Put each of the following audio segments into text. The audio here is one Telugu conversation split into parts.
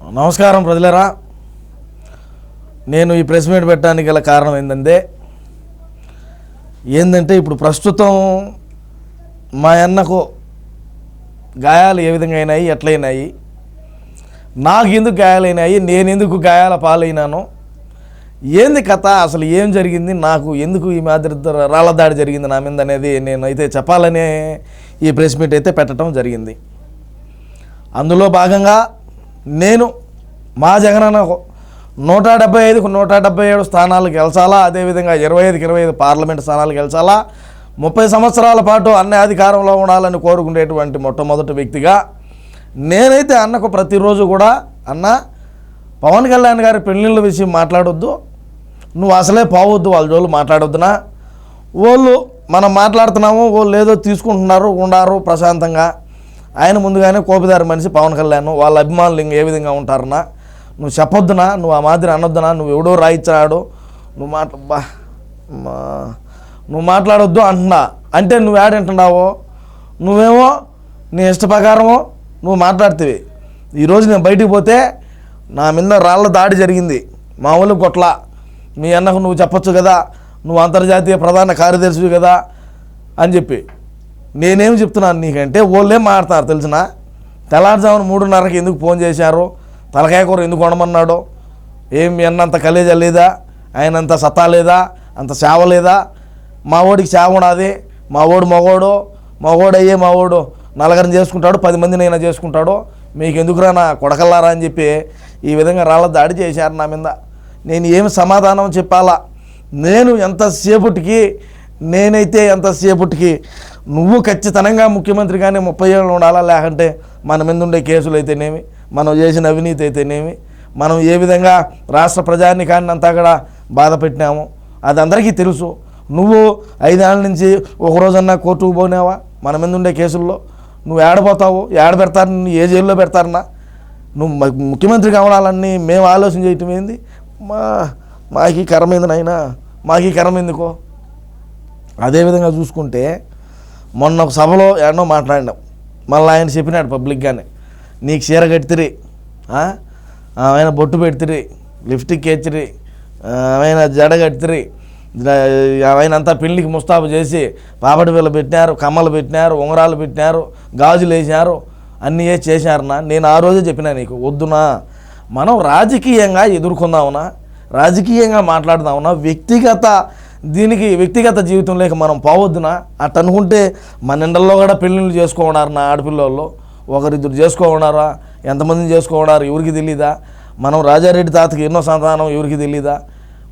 నమస్కారం ప్రజలరా. నేను ఈ ప్రెస్ మీట్ పెట్టడానికి గల కారణం ఏంటంటే ఏంటంటే ఇప్పుడు ప్రస్తుతం మా అన్నకు గాయాలు ఏ విధంగా అయినాయి ఎట్లయినాయి నాకు ఎందుకు గాయాలైనాయి నేను ఎందుకు గాయాల పాలైనాను ఏంది కథ అసలు ఏం జరిగింది నాకు ఎందుకు ఈ మాదిరి రాళ్ళ దాడి జరిగింది నా మీద అనేది నేనైతే చెప్పాలనే ఈ ప్రెస్ మీట్ అయితే పెట్టడం జరిగింది. అందులో భాగంగా నేను మా జగనన్నకు నూట డెబ్బై ఐదుకు నూట డెబ్బై ఏడు స్థానాలు గెలిచాలా? అదేవిధంగా ఇరవై ఐదుకి ఇరవై ఐదు పార్లమెంట్ స్థానాలు గెలిచాలా? ముప్పై సంవత్సరాల పాటు అన్ని అధికారంలో ఉండాలని కోరుకునేటువంటి మొట్టమొదటి వ్యక్తిగా నేనైతే అన్నకు ప్రతిరోజు కూడా అన్న పవన్ కళ్యాణ్ గారి పెళ్ళిళ్ళ విషయం మాట్లాడొద్దు. నువ్వు అసలే పోవద్దు వాళ్ళ జోలు మాట్లాడొద్దునా? వాళ్ళు మనం మాట్లాడుతున్నాము వాళ్ళు ఏదో తీసుకుంటున్నారు ఉండారు ప్రశాంతంగా. ఆయన ముందుగానే కోపిదారి మనిషి పవన్ కళ్యాణ్ వాళ్ళ అభిమానులు ఇంక ఏ విధంగా ఉంటారన్నా నువ్వు చెప్పొద్దునా నువ్వు ఆ మాదిరి అనొద్దునా నువ్వు ఎవడో రాయించాడు నువ్వు మాట బా నువ్వు మాట్లాడొద్దు అంటున్నా. అంటే నువ్వు ఏడంటున్నావో నువ్వేమో నీ ఇష్ట ప్రకారమో నువ్వు మాట్లాడుతుంది ఈరోజు నేను బయటికి పోతే నా మీద రాళ్ళ దాడి జరిగింది. మా ఊళ్ళు కొట్ల. మీ అన్నకు నువ్వు చెప్పొచ్చు కదా నువ్వు అంతర్జాతీయ ప్రధాన కార్యదర్శివి కదా అని చెప్పి. నేనేం చెప్తున్నాను నీకంటే వాళ్ళేం మాట్లాడతారు తెలిసిన? తెల్లారుజామున మూడున్నరకి ఎందుకు ఫోన్ చేశారు? తలకాయ కూర ఎందుకు కొనమన్నాడు ఏం ఎన్నంత అన్నంత కలేజా లేదా? ఆయనంత సత్తా లేదా? అంత సేవ లేదా? మా ఓడికి సేవ ఉన్నది మా ఓడు మగోడు మగోడు అయ్యే మా ఓడు నలగరం చేసుకుంటాడు పది మందిని చేసుకుంటాడు. మీకు ఎందుకురా నా కొడకల్లారా అని చెప్పి ఈ విధంగా రాళ్ళ దాడి చేశారు నా మీద. నేను ఏమి సమాధానం చెప్పాలా? నేను ఎంతసేపటికి నేనైతే ఎంతసేపటికి నువ్వు ఖచ్చితంగా ముఖ్యమంత్రిగానే ముప్పై ఏళ్ళు ఉండాలా? లేకంటే మన మీద ఉండే కేసులు అయితేనేమి? మనం చేసిన అవినీతి అయితేనేమి? మనం ఏ విధంగా రాష్ట్ర ప్రజానికాన్ని అంతా కూడా బాధ పెట్టినాము? అది అందరికీ తెలుసు. నువ్వు ఐదేళ్ళ నుంచి ఒక రోజన్నా కోర్టుకు పోనావా? మన మీద ఉండే కేసుల్లో? నువ్వు ఏడపోతావు ఏడ పెడతారు? ఏ జైల్లో పెడతారన్నా? నువ్వు ముఖ్యమంత్రి కావాలని మేము ఆలోచన చేయటం ఏంది? మా మాకి కరమైంది నాయన? మాకి కరం ఎందుకో? అదేవిధంగా చూసుకుంటే మొన్న ఒక సభలో ఎన్నో మాట్లాడినాం. మళ్ళీ ఆయన చెప్పినాడు పబ్లిక్గానే నీకు చీర కట్టిరి ఆయన బొట్టు పెడితిరి లిప్స్టిక్ వేచిరి ఆయన జడ కట్టిరి ఆయన అంతా పెళ్ళికి ముస్తాబు చేసి పాపడి పిల్ల పెట్టినారు కమ్మలు పెట్టినారు ఉంగరాలు పెట్టినారు గాజులు వేసినారు అన్నీ వేసి చేశారనా నేను ఆ రోజే చెప్పినా నీకు వద్దునా మనం రాజకీయంగా ఎదుర్కొందామనా? రాజకీయంగా మాట్లాడదామనా? వ్యక్తిగత దీనికి వ్యక్తిగత జీవితంలోకి మనం పోవద్దునా? అట్ అనుకుంటే మన ఇండల్లో కూడా పెళ్ళిళ్ళు చేసుకోమన్నారు నా ఆడపిల్లల్లో ఒకరిద్దరు చేసుకోమన్నారా ఎంతమందిని చేసుకోమన్నారు ఎవరికి తెలీదా? మనం రాజారెడ్డి తాతకి ఎన్నో సంతానం ఎవరికి తెలీదా?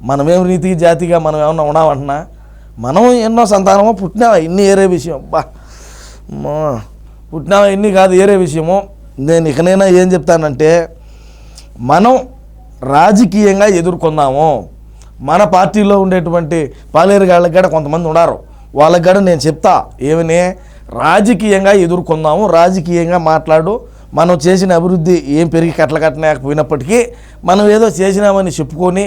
మనమేం రీతి జాతిగా మనం ఏమన్నా ఉన్నామంటున్నా? మనం ఎన్నో సంతానమో పుట్టినావా ఇన్ని ఏరే విషయం. బా. పుట్టినావా ఇన్ని కాదు ఏరే విషయము. నేను ఇకనైనా ఏం చెప్తానంటే మనం రాజకీయంగా ఎదుర్కొందాము. మన పార్టీలో ఉండేటువంటి పాలేరుగాళ్ళకి కూడా కొంతమంది ఉన్నారు. వాళ్ళకి కూడా నేను చెప్తా ఏమని రాజకీయంగా ఎదుర్కొందాము రాజకీయంగా మాట్లాడు. మనం చేసిన అభివృద్ధి ఏం పెరిగి కట్టలు కట్టలేకపోయినప్పటికీ మనం ఏదో చేసినామని చెప్పుకొని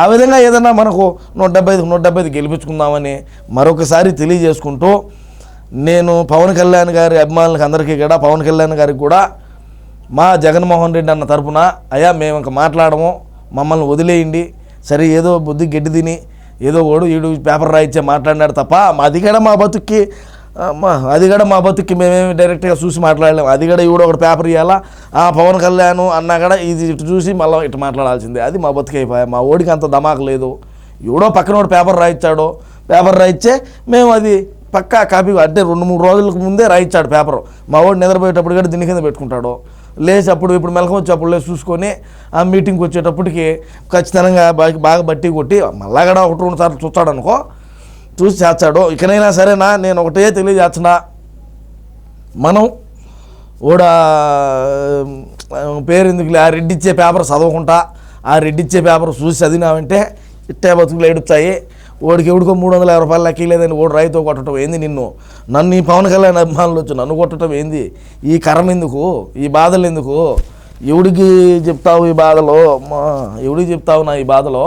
ఆ విధంగా ఏదైనా మనకు నూట డెబ్బై ఐదు నూట డెబ్బై ఐదు గెలిపించుకుందామని మరొకసారి తెలియజేసుకుంటూ నేను పవన్ కళ్యాణ్ గారి అభిమానులకు అందరికీ కూడా పవన్ కళ్యాణ్ గారికి కూడా మా జగన్మోహన్ రెడ్డి అన్న తరపున అయ్యా మేము ఇంకా మాట్లాడము మమ్మల్ని వదిలేయండి సరే ఏదో బుద్ధి గడ్డి తిని ఏదో ఓడు ఈడు పేపర్ రాయిచ్చే మాట్లాడినాడు తప్ప మా అది కూడా మా బతుక్కి అది కూడా మా బతుక్కి మేమేమి డైరెక్ట్గా చూసి మాట్లాడలేము. అది కూడా ఈవిడ ఒకటి పేపర్ ఇవ్వాలా ఆ పవన్ కళ్యాణ్ అన్నా కూడా ఇది ఇటు చూసి మళ్ళీ ఇటు మాట్లాడాల్సిందే. అది మా బతుకు అయిపోయా. మా ఓడికి అంత దమాకు లేదు. ఎవడో పక్కనోడు పేపర్ రాయిచ్చాడు పేపర్ రాయిచ్చే మేము అది పక్కా కాపీ అంటే రెండు మూడు రోజులకు ముందే రాయిచ్చాడు పేపర్. మా వాడు నిద్రపోయేటప్పుడు కూడా దీని కింద పెట్టుకుంటాడు. లేచి అప్పుడు ఇప్పుడు మెలకం వచ్చేప్పుడు లేచి చూసుకొని ఆ మీటింగ్కి వచ్చేటప్పటికి ఖచ్చితంగా బాగా బాగా బట్టి కొట్టి మళ్ళా కూడా ఒకటి రెండు సార్లు చూస్తాడు అనుకో చూసి చేస్తాడు. ఇకనైనా సరేనా నేను ఒకటే తెలియజేస్తున్నా. మనం కూడా పేరు ఎందుకులే ఆ రెడ్డిచ్చే పేపర్ చదవకుండా ఆ రెడ్డిచ్చే పేపర్ చూసి చదివినామంటే ఇట్టే బతుకులు ఏడుస్తాయి వాడికి ఎవడికో మూడు వందల యాభై రూపాయలు లెక్క లేదని ఓడి రైతు కొట్టడం ఏంది నిన్ను? నన్ను ఈ పవన్ కళ్యాణ్ అభిమానులు వచ్చి నన్ను కొట్టడం ఏంది? ఈ కరం ఎందుకు? ఈ బాధలు ఎందుకు? ఎవడికి చెప్తావు ఈ బాధలో? అమ్మా ఎవడికి చెప్తావు నా ఈ బాధలో?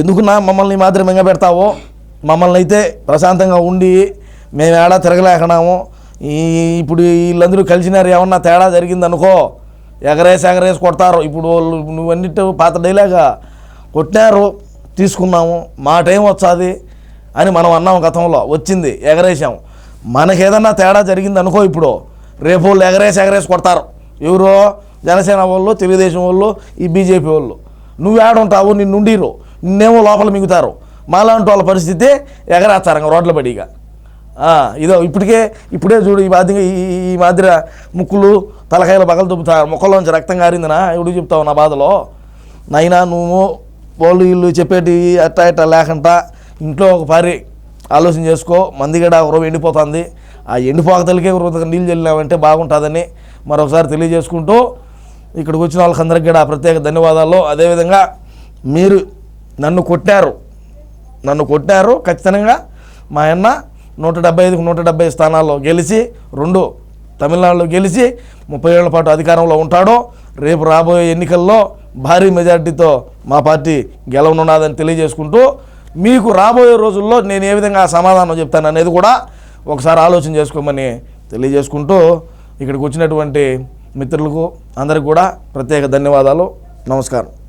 ఎందుకు నా మమ్మల్ని మాత్రం మింగ పెడతావో? మమ్మల్ని అయితే ప్రశాంతంగా ఉండి మేము ఏడా తిరగలేకనాము. ఈ ఇప్పుడు వీళ్ళందరూ కలిసినారు ఏమన్నా తేడా జరిగిందనుకో ఎగరేసి ఎగరేసి కొడతారు. ఇప్పుడు వాళ్ళు నువ్వన్నిటి పాత డైలాగా కొట్టారు తీసుకున్నాము మా టైం వచ్చాది అని మనం అన్నాం గతంలో వచ్చింది ఎగరేసాం మనకేదన్నా తేడా జరిగింది అనుకో ఇప్పుడు రేపు వాళ్ళు ఎగరేసి ఎగరేసి కొడతారు. ఎవరో జనసేన వాళ్ళు తెలుగుదేశం వాళ్ళు ఈ బీజేపీ వాళ్ళు. నువ్వు ఏడుంటావు నిన్నుండిరు నిన్నేమో లోపల మిగుతారు. మాలాంటి వాళ్ళ పరిస్థితి ఎగరేస్తారు రోడ్ల బడిగా ఇదో ఇప్పటికే ఇప్పుడే చూడు ఈ మాదిరి ఈ ఈ మాదిరి ముక్కులు తలకాయలు బగలు దుబ్బుతారు. ముక్కల్లోంచి రక్తం కారిందినా ఎవడు చెప్తావు నా బాధలో? నైనా నువ్వు వాళ్ళు వీళ్ళు చెప్పేటి అట్టా ఇట్టా లేకుండా ఇంట్లో ఒక పారి ఆలోచన చేసుకో మందిగడ ఉరవ ఎండిపోతుంది. ఆ ఎండిపోకతలకే ఉరవ నీళ్ళు చల్లినామంటే బాగుంటుందని మరొకసారి తెలియజేసుకుంటూ ఇక్కడికి వచ్చిన వాళ్ళకందరికి కూడా ప్రత్యేక ధన్యవాదాలు. అదేవిధంగా మీరు నన్ను కొట్టారు. నన్ను కొట్టారు ఖచ్చితంగా. మా అన్న నూట డెబ్బై ఐదుకు నూట డెబ్బై స్థానాల్లో గెలిచి రెండు తమిళనాడులో గెలిచి ముప్పై ఏళ్ళ పాటు అధికారంలో ఉంటాడో. రేపు రాబోయే ఎన్నికల్లో భారీ మెజార్టీతో మా పార్టీ గెలవనున్నదని తెలియజేసుకుంటూ మీకు రాబోయే రోజుల్లో నేను ఏ విధంగా సమాధానం చెప్తాను అనేది కూడా ఒకసారి ఆలోచన చేసుకోమని తెలియజేసుకుంటూ ఇక్కడికి వచ్చినటువంటి మిత్రులకు అందరికి కూడా ప్రత్యేక ధన్యవాదాలు. నమస్కారం.